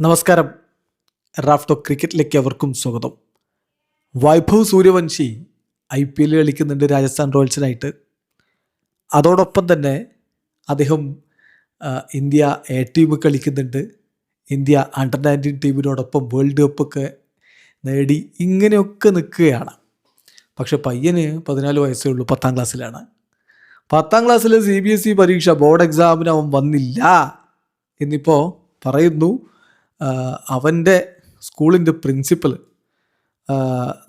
നമസ്കാരം. റാഫ്റ്റോ ക്രിക്കറ്റിലേക്ക് അവർക്കും സ്വാഗതം. വൈഭവ് സൂര്യവംശി ഐ പി എല്ലിൽ കളിക്കുന്നുണ്ട് രാജസ്ഥാൻ റോയൽസിനായിട്ട്. അതോടൊപ്പം തന്നെ അദ്ദേഹം ഇന്ത്യ എ ടീം കളിക്കുന്നുണ്ട്. ഇന്ത്യ അണ്ടർ നയന്റീൻ ടീമിനോടൊപ്പം വേൾഡ് കപ്പൊക്കെ നേടി ഇങ്ങനെയൊക്കെ നിൽക്കുകയാണ്. പക്ഷെ പയ്യന് പതിനാല് വയസ്സേ ഉള്ളൂ പത്താം ക്ലാസ്സിലാണ്. പത്താം ക്ലാസ്സിലെ സി ബി എസ് ഇ പരീക്ഷ ബോർഡ് എക്സാമിന് അവൻ വന്നില്ല. എന്നിപ്പോൾ പറയുന്നു അവൻ്റെ സ്കൂളിൻ്റെ പ്രിൻസിപ്പൽ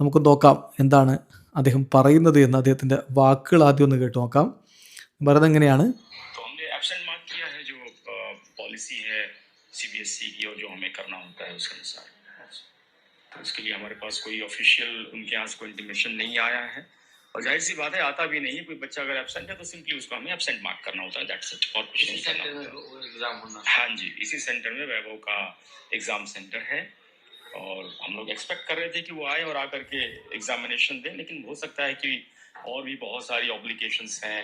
നമുക്ക് നോക്കാം എന്താണ് അദ്ദേഹം പറയുന്നത് എന്ന് അദ്ദേഹത്തിൻ്റെ വാക്കുകൾ ആദ്യം ഒന്ന് കേട്ട് നോക്കാം പറയുന്നത് എങ്ങനെയാണ് तो हमने एब्सेंट मार्क किया है जो पॉलिसी है सीबीएसई की और जो हमें करना होता है उसके अनुसार तो इसके लिए हमारे पास कोई ऑफिशियल उनके यहाँ से कोई इंटीमेशन नहीं आया है और ज़ाहिर सी बात है आता भी नहीं है कोई बच्चा अगर एबसेंट है तो सिंपली उसको हमें एबसेंट मार्क करना होता है दैट्स इट और कुछ नहीं करना होता हाँ। जी इसी सेंटर में वैभव का एग्ज़ाम सेंटर है और हम लोग एक्सपेक्ट कर रहे थे कि वो आए और आकर के एग्जामिनेशन दें लेकिन हो सकता है कि और भी बहुत सारी ऑब्लिगेशंस हैं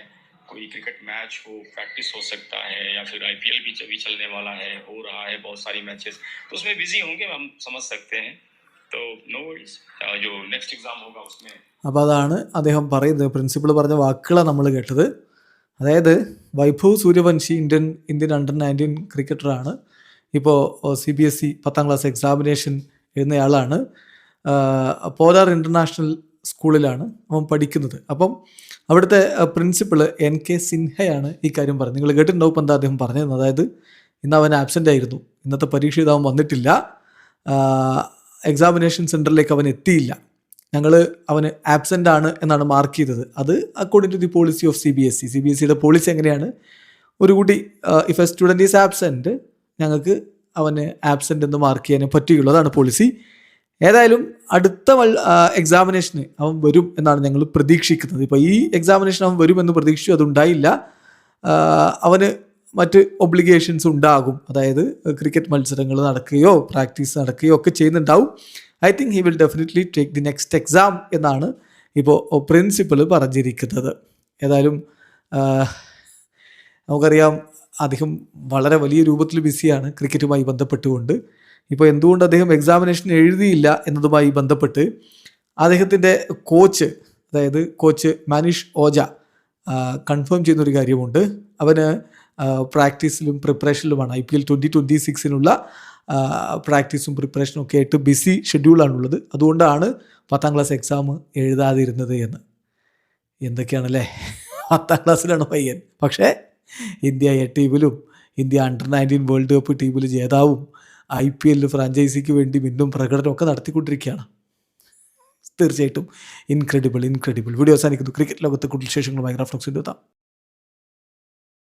कोई क्रिकेट मैच हो प्रैक्टिस हो सकता है या फिर आईपीएल भी अभी चलने वाला है हो रहा है बहुत सारी मैचेस तो उसमें बिज़ी होंगे हम समझ सकते हैं। അപ്പോൾ അതാണ് അദ്ദേഹം പറയുന്നത്. പ്രിൻസിപ്പിൾ പറഞ്ഞ വാക്കുകളാണ് നമ്മൾ കേട്ടത്. അതായത് Vaibhav Suryavanshi Indian Indian under nineteen ക്രിക്കറ്ററാണ് ഇപ്പോൾ സി ബി എസ് ഇ പത്താം ക്ലാസ് എക്സാമിനേഷൻ എഴുന്നയാളാണ് പോലാർ ഇന്റർനാഷണൽ സ്കൂളിലാണ് അവൻ പഠിക്കുന്നത്. അപ്പം അവിടുത്തെ പ്രിൻസിപ്പൾ എൻ കെ സിൻഹയാണ് ഈ കാര്യം പറഞ്ഞത്. നിങ്ങൾ കേട്ടിട്ടുണ്ടാവും എന്താ അദ്ദേഹം പറഞ്ഞിരുന്നത് അതായത് ഇന്ന് അവൻ ആബ്സെന്റ് ആയിരുന്നു. ഇന്നത്തെ പരീക്ഷ ഇതാവൻ വന്നിട്ടില്ല. എക്സാമിനേഷൻ സെന്ററിലേക്ക് അവൻ എത്തിയില്ല. ഞങ്ങൾ അവന് ആബ്സെന്റ് ആണ് എന്നാണ് മാർക്ക് ചെയ്തത്. അത് according to the policy of C B S E C B S സിയുടെ പോളിസി എങ്ങനെയാണ്? ഒരു കൂടി if a student is absent ഞങ്ങൾക്ക് അവന് ആബ്സെന്റ് എന്ന് മാർക്ക് ചെയ്യാനേ പറ്റുകയുള്ളൂ. അതാണ് പോളിസി ഏതായാലും അടുത്ത എക്സാമിനേഷന് അവൻ വരും എന്നാണ് ഞങ്ങൾ പ്രതീക്ഷിക്കുന്നത്. ഇപ്പോൾ ഈ എക്സാമിനേഷൻ അവൻ വരുമെന്ന് പ്രതീക്ഷിച്ചു അതുണ്ടായില്ല. അവന് മറ്റ് ഒബ്ലിഗേഷൻസ് ഉണ്ടാകും. അതായത് ക്രിക്കറ്റ് മത്സരങ്ങൾ നടക്കുകയോ പ്രാക്ടീസ് നടക്കുകയോ ഒക്കെ ചെയ്യുന്നുണ്ടാവും. I think he will definitely take the next exam എന്നാണ് ഇപ്പോൾ പ്രിൻസിപ്പൽ പറഞ്ഞിരിക്കുന്നത്. ഏതായാലും നമുക്കറിയാം അദ്ദേഹം വളരെ വലിയ രൂപത്തിൽ ബിസിയാണ് ക്രിക്കറ്റുമായി ബന്ധപ്പെട്ടുകൊണ്ട്. ഇപ്പോൾ എന്തുകൊണ്ട് അദ്ദേഹം എക്സാമിനേഷൻ എഴുതിയില്ല എന്നതുമായി ബന്ധപ്പെട്ട് അദ്ദേഹത്തിന്റെ കോച്ച് അതായത് കോച്ച് മാനിഷ് ഓജ കൺഫേം ചെയ്യുന്നൊരു കാര്യമുണ്ട്. അവന് പ്രാക്ടീസിലും പ്രിപ്പറേഷനിലുമാണ്. I P L twenty twenty സിക്സിനുള്ള പ്രാക്ടീസും പ്രിപ്പറേഷനും ഒക്കെ ആയിട്ട് ബിസി ഷെഡ്യൂളാണുള്ളത്. അതുകൊണ്ടാണ് പത്താം ക്ലാസ് എക്സാം എഴുതാതിരുന്നത് എന്ന്. എന്തൊക്കെയാണല്ലേ? പത്താം ക്ലാസ്സിലാണ് പയ്യൻ. പക്ഷേ ഇന്ത്യ എ ടീമിലും India under nineteen world cup ടീമിൽ ജേതാവും ഐ പി എല്ലിൽ ഫ്രാഞ്ചൈസിക്ക് വേണ്ടി വീണ്ടും പ്രകടനമൊക്കെ നടത്തിക്കൊണ്ടിരിക്കുകയാണ്. തീർച്ചയായിട്ടും ഇൻക്രെഡിബിൾ ഇൻക്രെഡിബിൾ വീഡിയോ അവസാനിക്കുന്നു. ക്രിക്കറ്റ് ലോകത്തെ കൂടുതൽ വിശേഷങ്ങളുമായി മൈക്രോഫ്ലോക്സിന്റെ